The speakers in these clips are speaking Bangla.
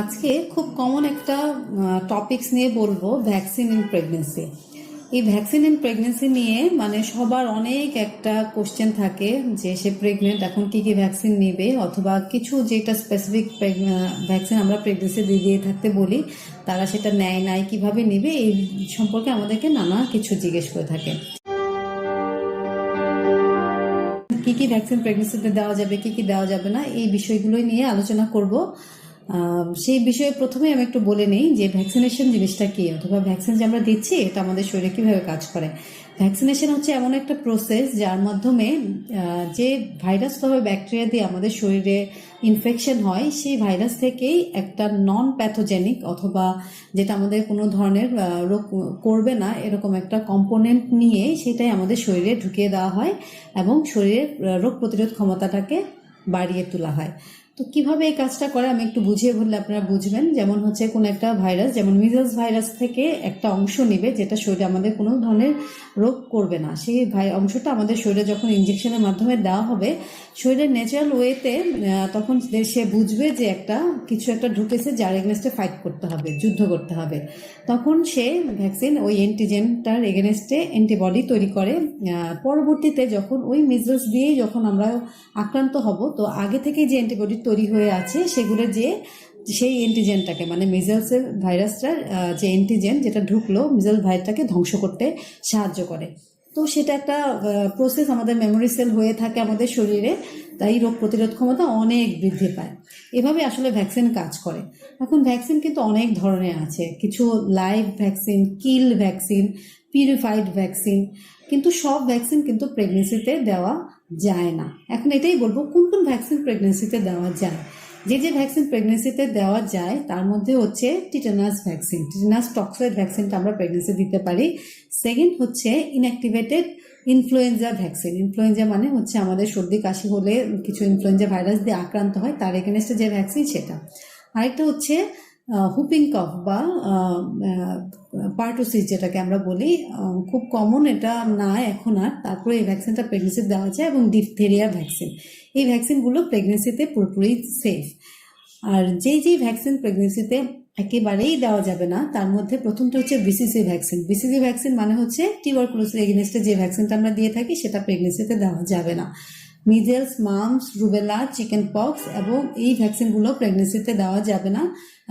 আজকে খুব কমন একটা টপিকস নিয়ে বলব ভ্যাকসিন ইন প্রেগনেন্সি এই ভ্যাকসিন ইন প্রেগনেন্সি নিয়ে মানে সবার অনেক একটা কোশ্চেন থাকে যে সে প্রেগনেন্ট এখন কি কি ভ্যাকসিন নেবে অথবা কিছু যেটা স্পেসিফিক ভ্যাকসিন আমরা প্রেগনেন্সি দিয়ে দিয়ে থাকতে বলি, তারা সেটা নেয় নাই, কীভাবে নেবে এই সম্পর্কে আমাদেরকে নানা কিছু জিজ্ঞেস করে থাকে। কি কি ভ্যাকসিন প্রেগনেন্সিতে দেওয়া যাবে, কি কি দেওয়া যাবে না, এই বিষয়গুলোই নিয়ে আলোচনা করব। সেই বিষয়ে প্রথমে আমি একটু বলে নেই যে ভ্যাকসিনেশন জিনিসটা কি, অথবা ভ্যাকসিন যে আমরা দিচ্ছি, এটা আমাদের শরীরে কীভাবে কাজ করে। ভ্যাকসিনেশন হচ্ছে এমন একটা প্রসেস যার মাধ্যমে যে ভাইরাস অথবা ব্যাকটেরিয়া দিয়ে আমাদের শরীরে ইনফেকশন হয়, সেই ভাইরাস থেকেই একটা নন প্যাথোজেনিক অথবা যেটা আমাদের কোনো ধরনের রোগ করবে না, এরকম একটা কম্পোনেন্ট নিয়ে সেটাই আমাদের শরীরে ঢুকিয়ে দেওয়া হয় এবং শরীরের রোগ প্রতিরোধ ক্ষমতাটাকে বাড়িয়ে তোলা হয়। তো কীভাবে এই কাজটা করে আমি একটু বুঝিয়ে বললে আপনারা বুঝবেন। যেমন হচ্ছে কোন একটা ভাইরাস, যেমন মিজলস ভাইরাস থেকে একটা অংশ নেবে যেটা শরীরে আমাদের কোনো ধরনের রোগ করবে না। সেই ভাই অংশটা আমাদের শরীরে যখন ইঞ্জেকশনের মাধ্যমে দেওয়া হবে, শরীরের ন্যাচারাল ওয়েতে তখন সে বুঝবে যে একটা, কিছু একটা ঢুকেছে যার এগেনস্টে ফাইট করতে হবে, যুদ্ধ করতে হবে। তখন সে ভ্যাকসিন ওই অ্যান্টিজেনটার এগেনস্টে অ্যান্টিবডি তৈরি করে। পরবর্তীতে যখন ওই মিজলস দিয়েই যখন আমরা আক্রান্ত হব, তো আগে থেকে যে অ্যান্টিবডি তৈরি হয়ে আছে, সেগুলো যে, সেই অ্যান্টিজেনটাকে মানে মিজলসের ভাইরাসটার যে অ্যান্টিজেন যেটা ঢুকলো মিজল ভাইরাসটাকে ধ্বংস করতে সাহায্য করে। তো সেটা একটা প্রসেস আমাদের মেমোরি সেল হয়ে থাকে আমাদের শরীরে, তাই রোগ প্রতিরোধ ক্ষমতা অনেক বৃদ্ধি পায়। এভাবে আসলে ভ্যাকসিন কাজ করে। এখন ভ্যাকসিন কিন্তু অনেক ধরনের আছে। কিছু live vaccine kill vaccine purified vaccine কিন্তু সব ভ্যাকসিন কিন্তু প্রেগনেন্সিতে দেওয়া যায় না। এখন এটাই বলব, কোন কোন ভ্যাকসিন প্রেগনেন্সিতে দেওয়া যায়? যে যে ভ্যাকসিন প্রেগনেন্সিতে দেওয়া যায়, তার মধ্যে হচ্ছে টিটানাস ভ্যাকসিন টিটানাস টক্সয়েড ভ্যাকসিনটা আমরা প্রেগনেন্সি দিতে পারি। সেকেন্ড হচ্ছে ইনঅ্যাক্টিভেটেড ইনফ্লুয়েঞ্জা ভ্যাকসিন ইনফ্লুয়েঞ্জা মানে হচ্ছে আমাদের সর্দি, কাশি হলে কিছু ইনফ্লুয়েঞ্জা ভাইরাস দিয়ে আক্রান্ত হয়, তার এগেনস্টে যে ভ্যাকসিন সেটা। আরেকটা হচ্ছে হুপিং কফ বা পার্টোসিস যেটাকে আমরা বলি খুব কমন এটা না, এখন আর। তারপরে এই ভ্যাকসিনটা প্রেগনেন্সি দেওয়া যায় এবং ডিপথেরিয়া ভ্যাকসিন এই ভ্যাকসিনগুলো প্রেগনেন্সিতে পুরোপুরি সেফ আর যেই যেই ভ্যাকসিন প্রেগনেন্সিতে একেবারেই দেওয়া যাবে না, তার মধ্যে প্রথমটা হচ্ছে বিসিসি ভ্যাকসিন বিসিসি ভ্যাকসিন মানে হচ্ছে টিউবারকুলোসিস এগেনস্টে যে ভ্যাকসিনটা আমরা দিয়ে থাকি, সেটা প্রেগনেন্সিতে দেওয়া যাবে না। Measles mumps rubella chicken pox এবং এই ভ্যাকসিনগুলো প্রেগনেন্সিতে দেওয়া যাবে না।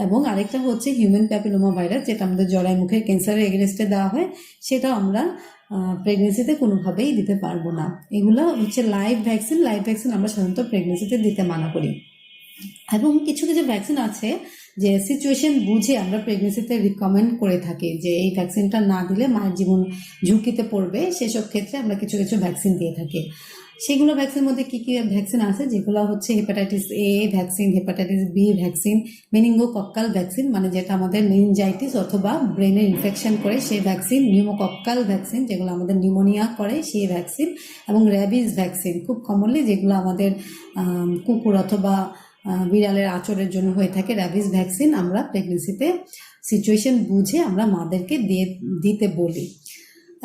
এবং আরেকটা হচ্ছে হিউম্যান প্যাপিলোমা ভাইরাস যেটা আমাদের জরায় মুখের ক্যান্সারের এগেনস্টে দেওয়া হয় সেটা আমরা প্রেগনেন্সিতে কোনোভাবেই দিতে পারব না। এগুলো হচ্ছে লাইভ ভ্যাকসিন লাইভ ভ্যাকসিন আমরা সাধারণত প্রেগনেন্সিতে দিতে মানা করি। এবং কিছু কিছু ভ্যাকসিন আছে, যে সিচুয়েশন বুঝে আমরা প্রেগনেন্সিতে রিকমেন্ড করে থাকি, যে এই ভ্যাকসিনটা না দিলে মায়ের জীবন ঝুঁকিতে পড়বে, সেসব ক্ষেত্রে আমরা কিছু কিছু ভ্যাকসিন দিয়ে থাকি। সেগুলো ভ্যাকসিন মধ্যে কি কি ভ্যাকসিন আছে? যেগুলো হচ্ছে hepatitis A vaccine hepatitis B vaccine meningococcal vaccine মানে যেটা আমাদের মেনিনজাইটিস অথবা ব্রেনের ইনফেকশন করে, সেই ভ্যাকসিন নিউমোকক্কাল ভ্যাকসিন যেগুলো আমাদের নিউমোনিয়া করে, সেই ভ্যাকসিন এবং র্যাবিস ভ্যাকসিন খুব কমনলি যেগুলো আমাদের কুকুর অথবা বিড়ালের আচরের জন্য হয়ে থাকে র্যাবিস ভ্যাকসিন আমরা প্রেগনেন্সিতে সিচুয়েশন বুঝে আমরা মাদেরকে দিয়ে, দিতে বলি।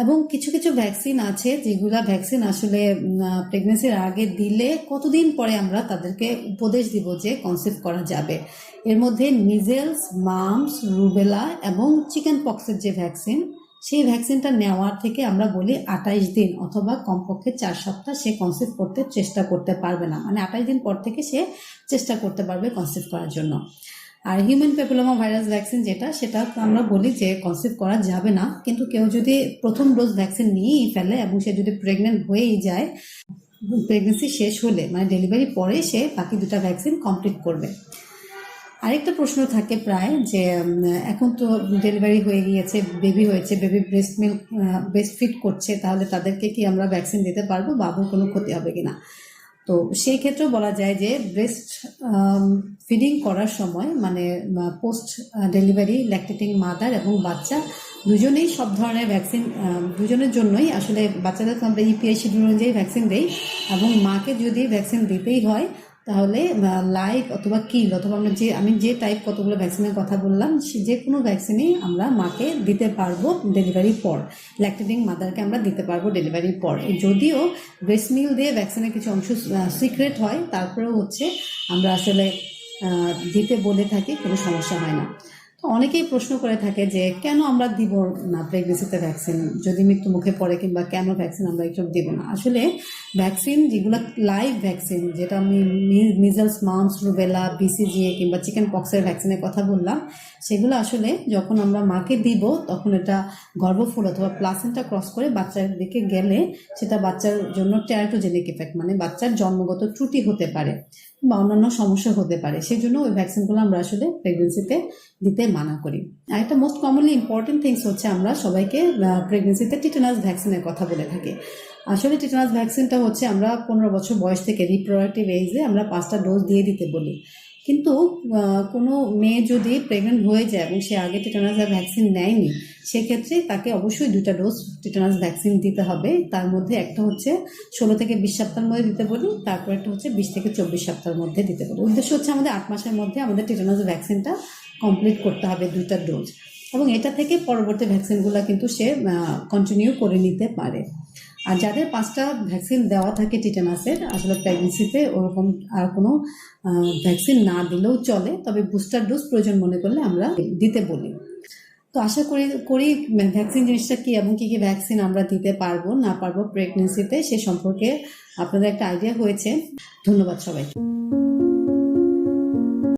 এবং কিছু কিছু ভ্যাকসিন আছে যেগুলা ভ্যাকসিন আসলে প্রেগনেন্সির আগে দিলে কতদিন পরে আমরা তাদেরকে উপদেশ দিব যে কনসেপ্ট করা যাবে। এর মধ্যে মিজেলস মামস রুবেলা এবং চিকেন পক্সের যে ভ্যাকসিন সেই ভ্যাকসিনটা নেওয়ার থেকে আমরা বলি আঠাইশ দিন অথবা কমপক্ষে চার সপ্তাহ সে কনসেপ্ট করতে চেষ্টা করতে পারবে না। মানে আঠাইশ দিন পর থেকে সে চেষ্টা করতে পারবে কনসেপ্ট করার জন্য। আর হিউম্যান পেপিলোমা ভাইরাস ভ্যাকসিন যেটা, সেটা আমরা বলি যে কনসেপ্ট করা যাবে না। কিন্তু কেউ যদি প্রথম ডোজ ভ্যাকসিন নিয়েই ফেলে এবং সে যদি প্রেগনেন্ট হয়েই যায় প্রেগনেন্সি শেষ হলে মানে ডেলিভারি পরে সে বাকি দুটা ভ্যাকসিন কমপ্লিট করবে। আরেকটা প্রশ্ন থাকে প্রায় যে এখন তো ডেলিভারি হয়ে গিয়েছে বেবি হয়েছে baby breast milk breast feed করছে, তাহলে তাদেরকে কি আমরা ভ্যাকসিন দিতে পারব? বাবুর কোনো ক্ষতি হবে কিনা? তো সেই ক্ষেত্রে বলা যায় যে ব্রেস্ট ফিডিং করার সময় মানে পোস্ট ডেলিভারি ল্যাকটেটিং মাদার এবং বাচ্চা দুজনেই সব ধরনের ভ্যাকসিন দুজনের জন্যই আসলে বাচ্চাদেরকে আমরা ইপিআই শিডিউল অনুযায়ী ভ্যাকসিন দেই এবং মাকে যদি ভ্যাকসিন দিতেই হয় তাহলে লাইক অথবা কিল অথবা আমরা যে, আমি যে টাইপ কতগুলো ভ্যাকসিনের কথা বললাম, সে যে কোনো ভ্যাকসিনই আমরা মাকে দিতে পারব ডেলিভারির পর। ল্যাকটেটিং মাদারকে আমরা দিতে পারব ডেলিভারির পর। যদিও ব্রেস্ট মিল দিয়ে ভ্যাকসিনের কিছু অংশ সিক্রেট হয়, তারপরেও হচ্ছে আমরা আসলে দিতে বলে থাকি, কোনো সমস্যা হয় না। অনেকেই প্রশ্ন করে থাকে যে কেন আমরা দিব না প্রেগনেন্সিতে ভ্যাকসিন যদি মৃত্যু মুখে পড়ে কিংবা কেন ভ্যাকসিন আমরা একটু দিব না? আসলে ভ্যাকসিন যেগুলো লাইভ ভ্যাকসিন যেটা আমি মিজলস মামস রুবেলা বিসিজিএ কিংবা চিকেন পক্সের ভ্যাকসিনের কথা বললাম, সেগুলো আসলে যখন আমরা মাকে দিব, তখন এটা গর্ভফুল অথবা প্লাসেন্টা ক্রস করে বাচ্চার দিকে গেলে সেটা বাচ্চার জন্য টেরাটোজেনিক এফেক্ট মানে বাচ্চার জন্মগত ত্রুটি হতে পারে। বা অন্যান্য সমস্যা হতে পারে। সেই জন্য ওই ভ্যাকসিনগুলো আমরা আসলে প্রেগনেন্সিতে দিতে মানা করি। আর একটা মোস্ট কমনলি ইম্পর্টেন্ট থিংস হচ্ছে আমরা সবাইকে প্রেগনেন্সিতে টিটেনাস ভ্যাকসিনের কথা বলে থাকি। আসলে টিটেনাস ভ্যাকসিনটা হচ্ছে আমরা পনেরো বছর বয়স থেকে রিপ্রোডাক্টিভ এজে আমরা পাঁচটা ডোজ দিয়ে দিতে বলি। কিন্তু কোনো মেয়ে যদি প্রেগনেন্ট হয়ে যায় এবং সে আগে টিটানাস ভ্যাকসিন নেয়নি, সেক্ষেত্রে তাকে অবশ্যই দুটা ডোজ টিটানাস ভ্যাকসিন দিতে হবে। তার মধ্যে একটা হচ্ছে ষোলো থেকে বিশ সপ্তাহের মধ্যে দিতে বলি, তারপর একটা হচ্ছে বিশ থেকে চব্বিশ সপ্তাহের মধ্যে দিতে বলি। উদ্দেশ্য হচ্ছে আমাদের আট মাসের মধ্যে আমাদের টিটানাস ভ্যাকসিনটা কমপ্লিট করতে হবে দুইটা ডোজ এবং এটা থেকে পরবর্তী ভ্যাকসিনগুলো কিন্তু সে কন্টিনিউ করে নিতে পারে। আর যাদের পাঁচটা ভ্যাকসিন দেওয়া থাকে টিটেনাসের আসলে প্রেগনেন্সিতে ওরকম আর কোনো ভ্যাকসিন না দিলেও চলে, তবে বুস্টার ডোজ প্রয়োজন মনে করলে আমরা দিতে বলি। তো আশা করি করি ভ্যাকসিন জিনিসটা কী এবং কি কি ভ্যাকসিন আমরা দিতে পারব, না পারব প্রেগনেন্সিতে সে সম্পর্কে আপনাদের একটা আইডিয়া হয়েছে। ধন্যবাদ সবাইকে।